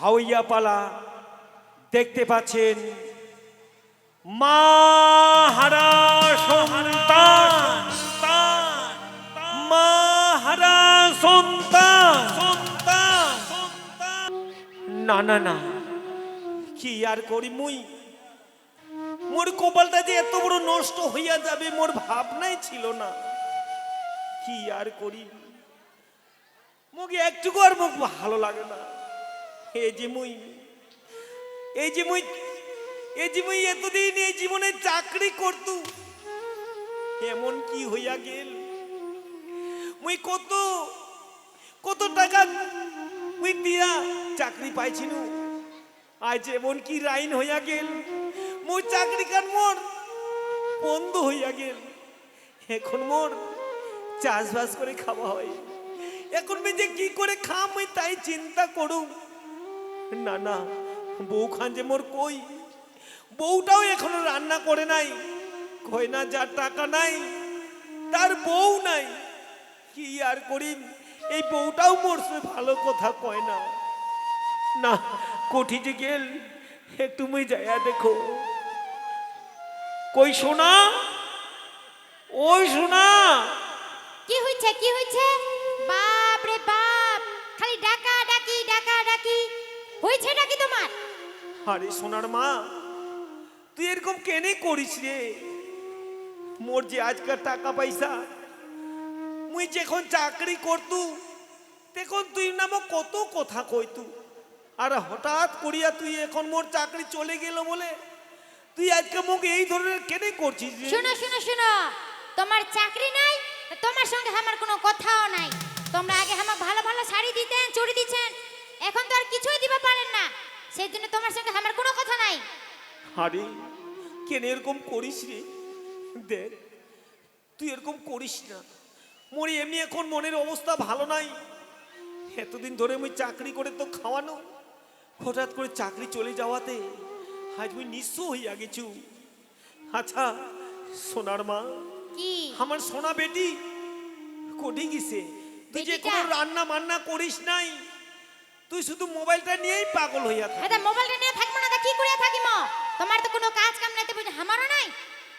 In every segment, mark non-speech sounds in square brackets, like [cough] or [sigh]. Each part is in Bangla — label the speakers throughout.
Speaker 1: হাওইয়া পালা, দেখতে পাচ্ছেন মা হারা সন্তান। মা হারা সন্তান। না না না। কি আর করি মুই? মোর কপালটা যে এত বড় নষ্ট হইয়া যাবে, মোর ভাবনাই ছিল না। কি আর করি? মুখ একটুকু আর মুখ ভালো লাগে না। এই যে মুই এই যে মুই এই যে মুই এতদিন এই জীবনে চাকরি করতু। এমন কি হইয়া গেল? মুই কত কত টাকা মুই দিয়া চাকরি পাইছিনু। আজ এমন কি রাইন হইয়া গেল? মোর চাকরি কান মোর বন্ধ হইয়া গেল। এখন মোর চাষবাস করে খাওয়া হয়। এখন যে কি করে খাম তাই চিন্তা করুম। না না, বউ খান যে মোর কই? বউটাও এখনও রান্না করে নাই কই না যার টাকা নাই, তার বউ নাই। কি আর করিম, এই বউটাও মোর সে ভালো কথা কয় না। না, কোঠি যে গেল একটু মুই যাইয়া দেখো। কই শোনা ওই শোনা
Speaker 2: কি হইছে কি হইছে? বাপ রে বাপ, খালি ডাকা ডাকি ডাকা ডাকি। হইছে নাকি তোমার?
Speaker 1: আরে সোনার মা তুই এরকম কেনে করিস রে? মোর যে আজকাল টাকা পয়সা মুই যখন চাকরি করতু তখন তুই নাম কত কথা কইতু। আর হঠাৎ করিয়া তুই এখন মোর চাকরি চলে গেল বলে তুই আজকে মুখ এই ধরনের কেনে করছিস
Speaker 2: শুনো শুনো শুনো। তোমার চাকরি নাই তোমার সঙ্গে আমার কোনো কথাও নাই। তোমরা আগে আমার ভালো ভালো শাড়ি দিতেন চুড়ি দিচ্ছেন এখন তো আর কিছুই না সেই জন্য তোমার সঙ্গে আমার কোনো কথা নাই।
Speaker 1: আরে কেন এরকম করিস রে? দেখ তুই এরকম করিস না। মোর এমনি এখন মনের অবস্থা ভালো নাই। এতদিন ধরে মুই চাকরি করে তো খাওয়ানো। হঠাৎ করে চাকরি চলে যাওয়াতে আজ মুই নিঃস্ব হইয়া গেছু। আচ্ছা সোনার মা
Speaker 2: কি?
Speaker 1: আমার সোনা বেটি কোটি গেছে? তুই যে? কোনো রান্না বান্না করিস নাই? তুই শুধু মোবাইলটা নিয়েই পাগল হইয়া থাক
Speaker 2: হ্যাঁ মোবাইলটা নিয়ে থাকব না তা কি করিয়া থাকিম? তোমার তো কোনো কাজ কাম নাই তো বুঝি আমারও নাই?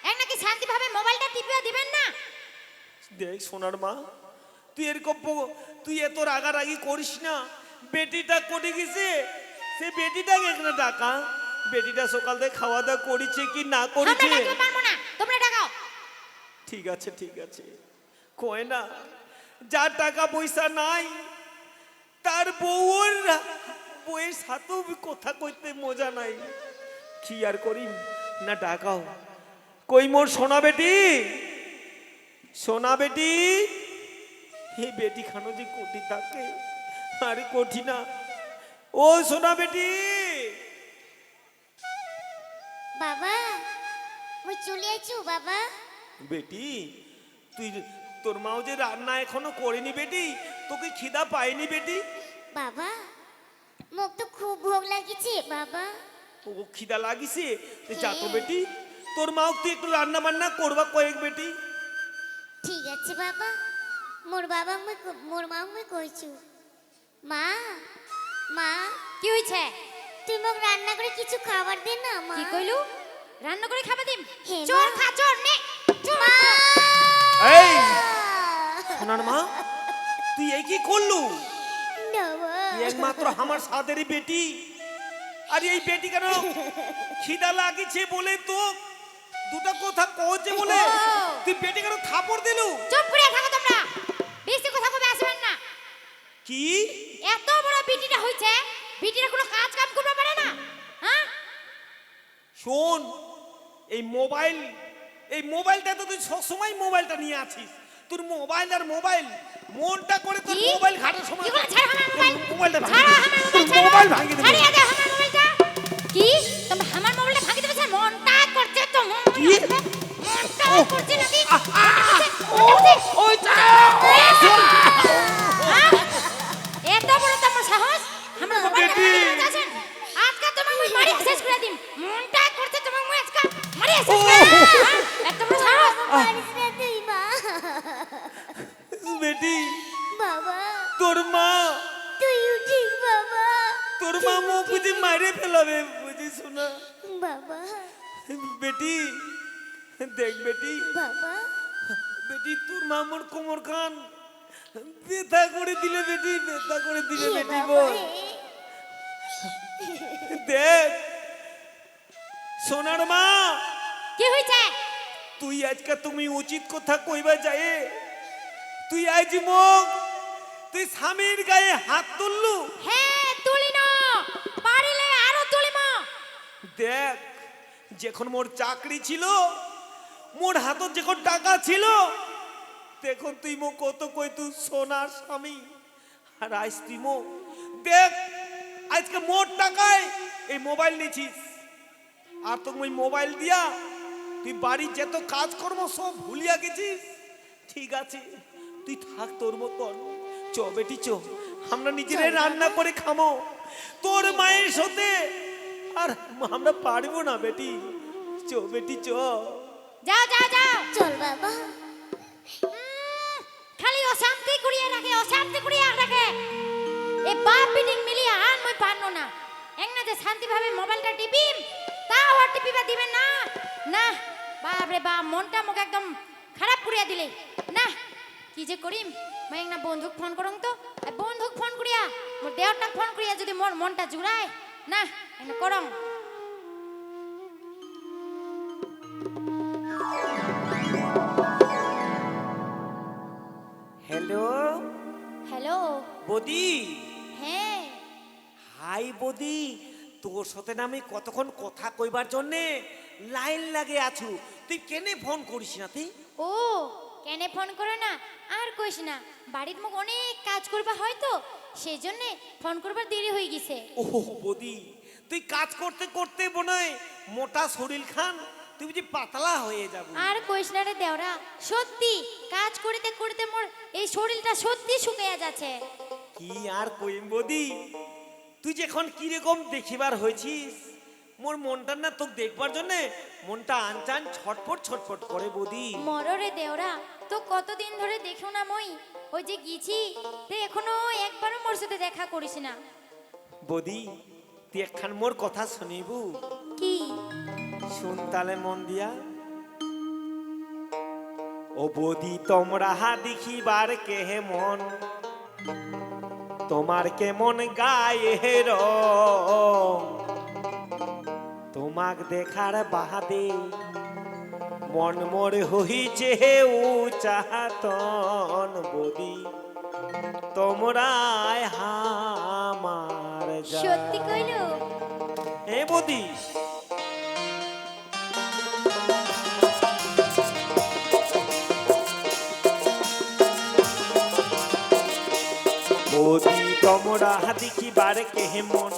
Speaker 2: এক নাকি শান্তিভাবে মোবাইলটা টিপিয়া দিবেন না?
Speaker 1: দেখ সোনার মা তুই এরকম তুই এত রাগারাগি করিস না। বেটিটা কোটে গেছে সে বেটিটাকে এখানে ডাকা? বেটিটা সকাল থেকে খাওয়া দাওয়া করেছে কি না করেছে?
Speaker 2: ডাকতে পারব না তোমরা ডাকাও।
Speaker 1: ঠিক আছে ঠিক আছে। কয় না যার টাকা পয়সা নাই তার বউর বউয়ের সাথেও কথা কইতে মজা নাই। কি আর করি? না ডাকাও। কই মোর সোনা বেটি? সোনা বেটি? এই বেটি খানো যে কোটি থাকে আরে কোটি না। ও সোনা বেটি!
Speaker 3: বাবা মুই চলে আইছু বাবা।
Speaker 1: বেটি তুই তোর মাও যে রান্না এখনও করেনি বেটি? তোকে খিদা পায়নি বেটি?
Speaker 3: বাবা মোক তো খুব ভোগ লাগিছে বাবা।
Speaker 1: ও খিদা লাগিছে? তো যা তো বেটি তোর মাও তুই একটু রান্না বান্না করবা কয়েক বেটি।
Speaker 3: ঠিক আছে বাবা। মোর বাবা মুই মোর মা মুই কইছু মা মা
Speaker 2: কি হইছে?
Speaker 3: তুই মোক রান্না করে কিছু খাবার দে না মা।
Speaker 2: কি কইলু? রান্না করে খাবে দিম?
Speaker 3: হ্যাঁ,
Speaker 2: চোর। খা চোর নে চোর
Speaker 3: মা!
Speaker 1: এই! সোনার মা তুই এই কি করলু। তুই একমাত্র আমার সাদেরই বেটি। আর এই বেটি কেন খিদা লাগিছে বলে তো? দুটো কথা কইছে বলে। তুই বেটি কেন থাপড় দিলু?
Speaker 2: চুপ করে থাকো তোমরা। বেশি কথা কবে আসবেন না।
Speaker 1: কি?
Speaker 2: এত বড় বিটিটা হইছে বিটিটা কোনো কাজ কাম করতে পারে না। হ্যাঁ?
Speaker 1: শোন এই মোবাইল এই মোবাইলটা তো তুই সবসময় মোবাইলটা নিয়ে আছিস। তোর মোবাইল আর মোবাইল মনটা করে তোর? মোবাইল ঘাটার সময়
Speaker 2: কি করে ছাড় আমার মোবাইল।
Speaker 1: মোবাইলটা
Speaker 2: ছাড় আমার
Speaker 1: মোবাইল ছাড়
Speaker 2: মোবাইল
Speaker 1: ভাঙিয়ে দেবো।
Speaker 2: ছাড়িয়ে দাও আমার মোবাইলটা। কি? তুমি আমার মোবাইলটা ভাঙিয়ে দেবে স্যার মনটা করছে তো মন
Speaker 1: কি?
Speaker 2: মনটা। করছে নাকি?
Speaker 1: বেটি
Speaker 2: করে
Speaker 3: হে
Speaker 1: বেটি বল। দেখ সোনার মা।
Speaker 2: কি হয়েছে?
Speaker 1: তুই আজকে তুমি উচিত কথা কইবা যায়। তুই আজ মুখ তুই স্বামীর গায়ে হাত তুললু।
Speaker 2: হ্যাঁ তুলি না। পারিলে আরও তুলিম
Speaker 1: দেখ যখন মোর চাকরি ছিল মোর হাতত যখন টাকা ছিল দেখুন তুই মো কত কই তুই সোনার স্বামী। আর তুই দেখ আজকে মোট টাকায় এই মোবাইল নিছিস আর তো ওই মোবাইল দিয়া তুই বাড়ির যত কাজকর্ম সব ভুলিয়া গেছিস। ঠিক আছে তুই থাক তোর মতন। চ বেটি চ। আমরা নিজেরাই রান্না করে খামো। তোর মায়ের সাথে আর আমরা পারব না বেটি। চ বেটি চ।
Speaker 2: যাও যাও যাও।
Speaker 3: চল বাবা।
Speaker 2: অশান্তি কুড়িয়ে রাখে, অশান্তি কুড়িয়ে রাখে। এ বাপ বিডিং মিলিয়ে আর মই পারনো না। এক যে শান্তিভাবে মোবাইলটা টিপিম, তাও আর টিপিবা দিবে না। না বাপ রে বাপ, মনটা মোক একদম খারাপ করিয়া দিলে। না, কি যে করিম? মই এক না বন্ধুক ফোন করং তো। বন্ধুক ফোন করিয়া মোর দেওরটা ফোন করিয়া যদি মোর মনটা জুড়ায় এক না করং।
Speaker 1: বদি?
Speaker 2: হ্যাঁ।
Speaker 1: হাই বদি তোর সাথে না আমি কতক্ষণ কথা কইবার জন্যে লাইন লাগে আছু? তুই কেনে ফোন করিস না তুই?
Speaker 2: ও কেনে ফোন করো না আর কইস না। বাড়ির মুখ অনেক কাজ করবা হয়তো সেই জন্য ফোন করবার দেরি হয়ে গেছে।
Speaker 1: ও বদি তুই কাজ করতে করতে মনে মোটা শরীর খান তুই বুঝি পাতলা হয়ে যাব।
Speaker 2: আর কইস না রে দেওরা সত্যি কাজ করতে করতে মোর এই শরীরটা সত্যি শুকিয়ে যাচ্ছে।
Speaker 1: কি আর কইম বদি? তুই যে এখন কীরকম দেখিবার হয়েছিস? মোর মনটা না তোকে দেখবার জন্য মনটা আনচান ছটপট ছটপট করে বদি।
Speaker 2: মররে দেওরা তো কতদিন ধরে দেখো না মই? ওই যে গিয়েছি তে এখনও একবারও মোর সাথে দেখা করিস না।
Speaker 1: বদি তুই একখান মোর কথা শুনিবু।
Speaker 2: কি?
Speaker 1: শুন তালে মন দিয়া। ও বদি তোমরা হা দেখিবার কেহে মন? তোমার কেমন গায়ে রং? তোমাক দেখার বাহাদে মন মোর হইছে চাহাতন বদি। তোমরায় হামার।
Speaker 2: সত্যি কইলো?
Speaker 1: এ বদি। বদি তোমরা দেখিবার কেমন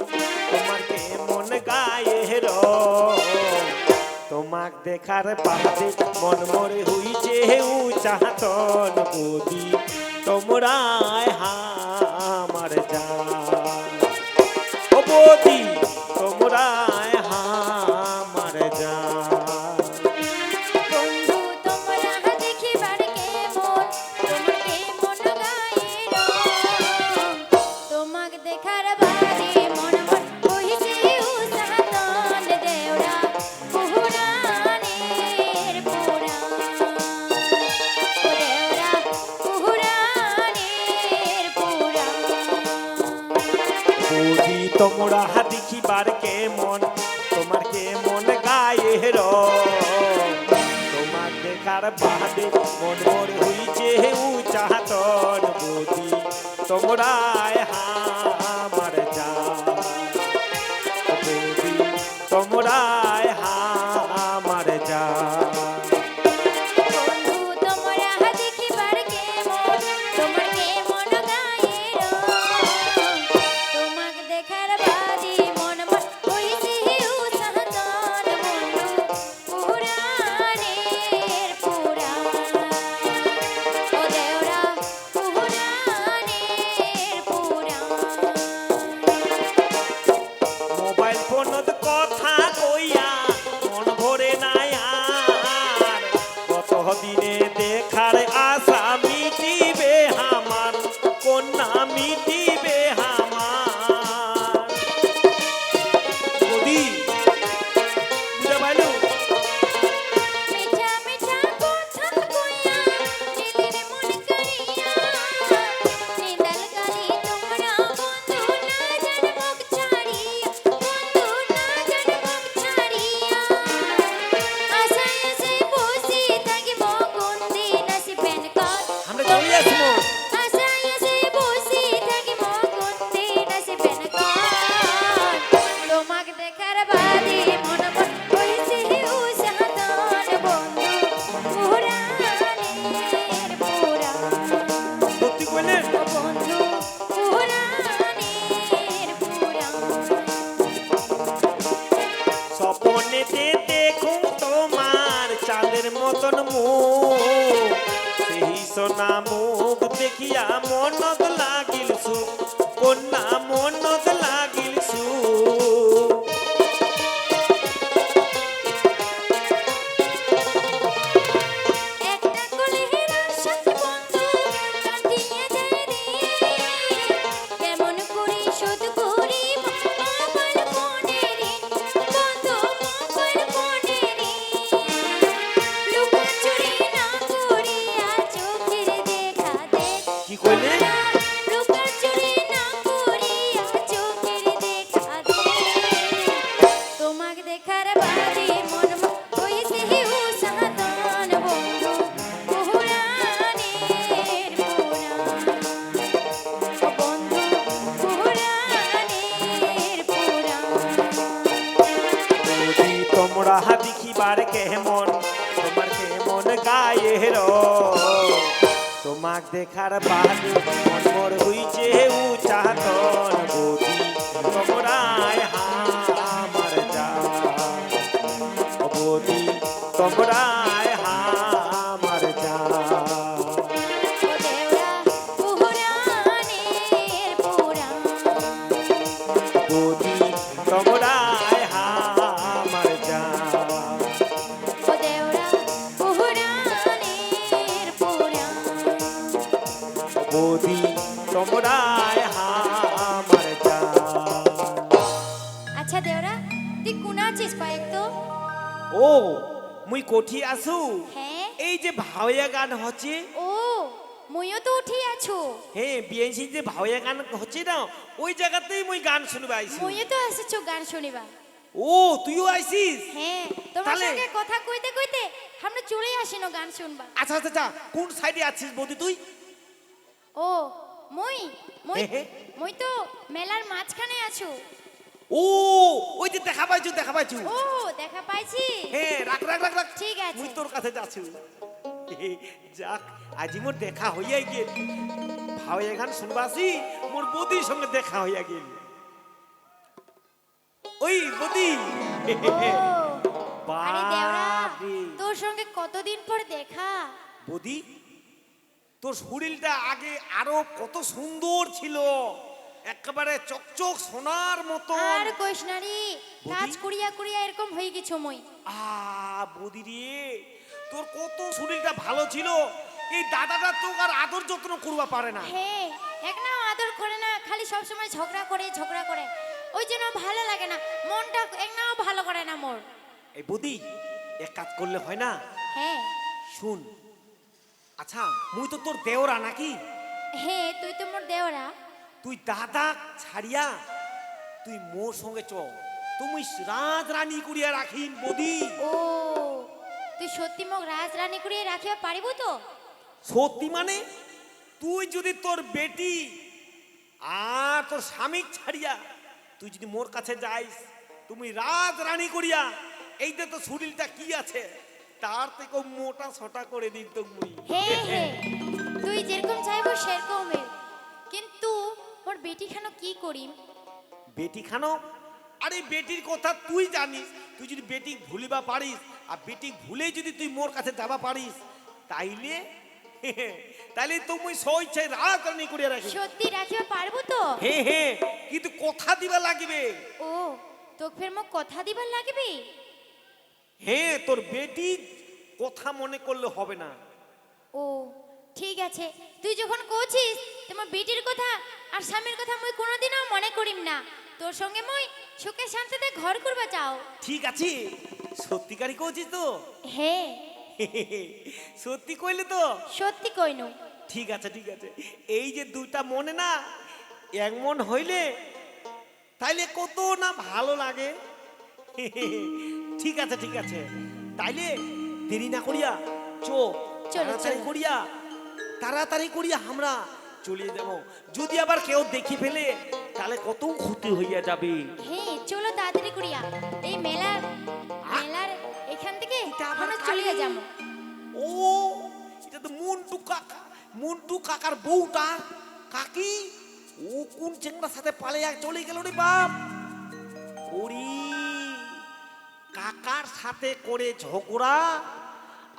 Speaker 1: তোমার কেমন গায়ে রং তোমাক দেখার বাদে মন মরে হইছে চাহতন বদি, তোমরাই হামার যা ও বদি, তোমরাই
Speaker 2: দেখিবার কেমন তোমার
Speaker 1: 么？দেখিয়া মনত লাগিল সুখ। কন্যা মনত লাগিল
Speaker 2: দেখার বাদে
Speaker 1: মোর হইছে উচাতন বদি তোমরাই হামার যা বদি তোমরাই হামার যা
Speaker 2: ও
Speaker 1: কোঠি আসু
Speaker 2: হ্যাঁ
Speaker 1: এই যে ভাওয়া গান হচ্ছে।
Speaker 2: ও মুইও তো উঠি আছো।
Speaker 1: হ্যাঁ বিএনসি যে ভাওয়া গান হচ্ছে না ওই জায়গাতেই মুই গান শুনবে আইছি।
Speaker 2: মুইও তো আসছো গান শুনিবা।
Speaker 1: ও তুইও আইছিস?
Speaker 2: হ্যাঁ তোমার সঙ্গে কথা কইতে কইতে আমরা চলে আসিনো গান শুনবা।
Speaker 1: আচ্ছা আচ্ছা আচ্ছা কোন সাইডে আছিস বৌদি তুই?
Speaker 2: ও মই মই। মই তো মেলার মাঝখানে আছো।
Speaker 1: ও ওই যে দেখা পাইছু দেখা পাইছু।
Speaker 2: ও দেখা পাইছি।
Speaker 1: হ্যাঁ রাখ রাখ রাখ রাখ।
Speaker 2: ঠিক আছে।
Speaker 1: মুই তোর কাছে যাচ্ছি। যাক আজি মোর দেখা হইয়া গেল। ভাওয়া গান শুনবাসি মোর বৌদির সঙ্গে দেখা হইয়া গেল। ওই বৌদি। বাপরে।
Speaker 2: তোর সঙ্গে কতদিন পর দেখা?
Speaker 1: বদি তোর শরীরটা আগে আরও কত সুন্দর ছিল। একেবারে চকচক সোনার মতো
Speaker 2: আর কইসনারি কাজ করিয়া করিয়া এরকম হয়ে গেছো মই।
Speaker 1: আ বৌদি রে তোর কত শরীরটা ভালো ছিল। এই দাদাটা তো আর আদর যত্ন করবা পারে না।
Speaker 2: হ্যাঁ একনাও আদর করে না খালি সব সময় ঝগড়া করে ঝগড়া করে। ওই জন্য ভালো লাগে না মনটা এক নাও ভালো করে না মোর।
Speaker 1: এই বৌদি এক কাজ করলে হয় না?
Speaker 2: হ্যাঁ
Speaker 1: শুন আচ্ছা মুই তো তোর দেওরা নাকি?
Speaker 2: হ্যাঁ তুই তো মোর দেওরা।
Speaker 1: তুই দাদা ছাড়িয়া তুই মোর সঙ্গে চ তুমি রাজ রানী করিয়া রাখিন বৌদি।
Speaker 2: ও তুই সত্যি মোক রাজ রানী করিয়ে রাখিবা পারিব তো?
Speaker 1: সত্যি মানে? তুই যদি তোর বেটি আর তোর স্বামী ছাড়িয়া তুই যদি মোর কাছে যাইস তুমি রাজ রানী করিয়া এই যে তো শরীরটা কি আছে? তার থেকে মোটা সোটা করে দিন তো মুই
Speaker 2: হ্যাঁ তুই যেরকম চাইব সেরকমই। কিন্তু মোর বেটি খানো কি করিম
Speaker 1: বেটি খানো আরে বেটির কথা তুই জানিস। তুই যদি বেটি ভুলিবা পারিস আর বেটি ভুলে যদি তুই মোর কাছে যাবা পারিস তাইলে [laughs] তাইলে তুমি স্বইচ্ছায় রাজ রানী করিয়া রাখিস
Speaker 2: সত্যি রাখিবা পারব তো?
Speaker 1: হে হে কিন্তু কথা দিবা লাগিবে।
Speaker 2: ও তোকে ফের মোক কথা দিবার লাগবে?
Speaker 1: হে তোর বেটি কথা মনে করলে হবে না।
Speaker 2: ও ঠিক আছে। তুই যখন কইছিস তোমার বেটির কথা আর স্বামীর কথা মুই কোনোদিনও মনে করিম না। তোর সঙ্গে মুই সুখে শান্তিতে ঘর করবা চাও।
Speaker 1: ঠিক আছে। সত্যিকারই কইছিস তো?
Speaker 2: হ্যাঁ [laughs]
Speaker 1: সত্যি কইলে তো?
Speaker 2: সত্যি কইনু।
Speaker 1: ঠিক আছে ঠিক আছে। এই যে দুইটা মনে না এক মন হইলে তাইলে কত না ভালো লাগে। [laughs] ঠিক আছে ঠিক আছে। তাইলে দেরি না করিয়া চো
Speaker 2: চলো,
Speaker 1: তাড়াতাড়ি
Speaker 2: চলো।
Speaker 1: করিয়া তাড়াতাড়ি করিয়া আমরা চলে যাব যদি আবার কেউ দেখি ফেলে তাহলে কত ক্ষতি হইয়া যাবে।
Speaker 2: হ্যাঁ চলো তাড়াতাড়ি করিয়া। এই মেলার মেলার এখান থেকে আমরা চলিয়ে। যাব।
Speaker 1: ও এটা তো মন্টু কাকা। মন্টু কাকার বউটা। কাকি ও কোন চেংড়ার সাথে পালিয়ে চলে গেল রে বাপ? ওরি কাকার সাথে করে ঝগড়া?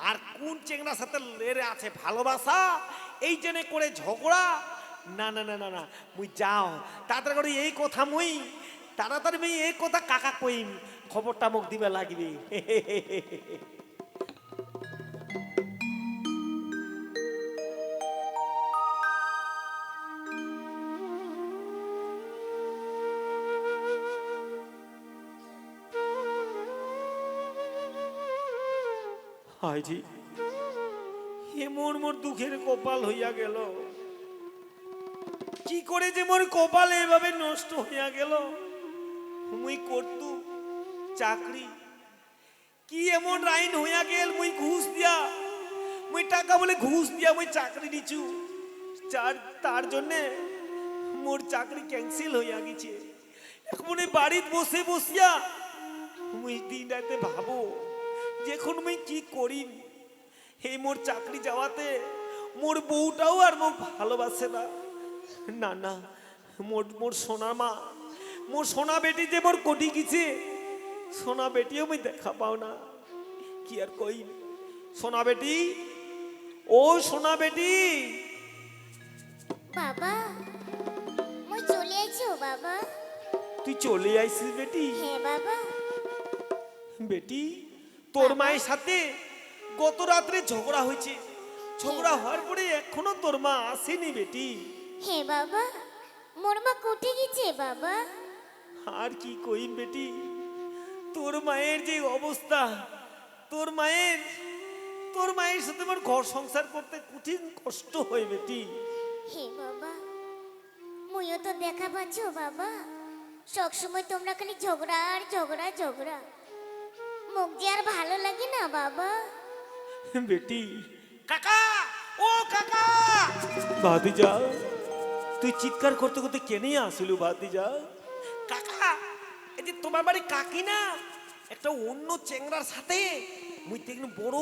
Speaker 1: আর কোন চেংড়ার সাথে লেরে আছে ভালোবাসা? এই জন্য করে ঝগড়া? না না না না না, মুই যাও। তাড়াতাড়ি করে এই কথা মুই, তাড়াতাড়ি মুই এই কথা কাকা কইম, খবরটা মুখ দিবে লাগবে। হাইজি এ মোর মোর দুঃখের কপাল হইয়া গেল। কি করে যে মোর কপাল এভাবে নষ্ট হইয়া গেল? মুই করতু চাকরি। কি এমন রাইন হইয়া গেল মুই ঘুষ দিয়া? মুই টাকা বলে ঘুষ দিয়া মুই চাকরি নিচু। চার তার জন্যে মোর চাকরি ক্যান্সেল হইয়া গেছে। এখন বাড়িতে বসে বসিয়া মুই দিন রাতে ভাবো যখন মুই কি করিম? এই মোর চাকরি যাওয়াতে মোর বউটাও আর মোক ভালোবাসে না। না না মোর মোর সোনা মা মোর সোনা বেটি যে মোর কোটি গিছে সোনা বেটিও মুই দেখা পাও না। কি আর কই? সোনা বেটি ও সোনা বেটি।
Speaker 3: বাবা মই চলে আইছো বাবা।
Speaker 1: তুই চলে আইসিস বেটি?
Speaker 3: হ্যাঁ বাবা।
Speaker 1: বেটি তোর মায়ের সাথে গত রাত্রে ঝগড়া হয়েছে। ঝগড়া হওয়ার পরে এখনও তোর মা আসেনি বেটি।
Speaker 3: হে বাবা মোর মা কোটে গেছে বাবা।
Speaker 1: আর কি কইম বেটি তোর মায়ের যে অবস্থা তোর মায়ের তোর মায়ের সাথে আমার ঘর সংসার করতে কঠিন কষ্ট হয় বেটি।
Speaker 3: হে বাবা মুইও তো দেখা পাচ্ছ বাবা। সবসময় তোমরা খালি ঝগড়া আর ঝগড়া ঝগড়া। মুখ যে আর ভালো লাগে না বাবা। [laughs]
Speaker 1: বেটি। কাকা! ও কাকা! ভাতিজা তুই চিৎকার করতে করতে কেনে আসিলু ভাতিজা? কাকা এই যে তোমার বাড়ি কাকি না একটা অন্য চেংড়ার সাথে মুই দেখলাম বড়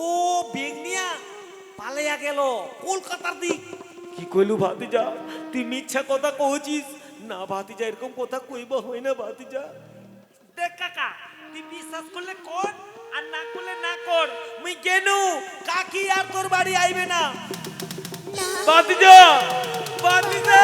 Speaker 1: বেগ নিয়া পালাইয়া গেল কলকাতার দিক। কি কইলু ভাতিজা তুই মিথ্যা কথা কহছিস না ভাতিজা এরকম কথা কইবা হয় না ভাতিজা। দেখ কাকা তুই বিশ্বাস করলে কর। আর না করলে না কর। মুই গেনু কাকি আর তোর বাড়ি আইবে না।
Speaker 3: না।
Speaker 1: বাতিজা বাতিজা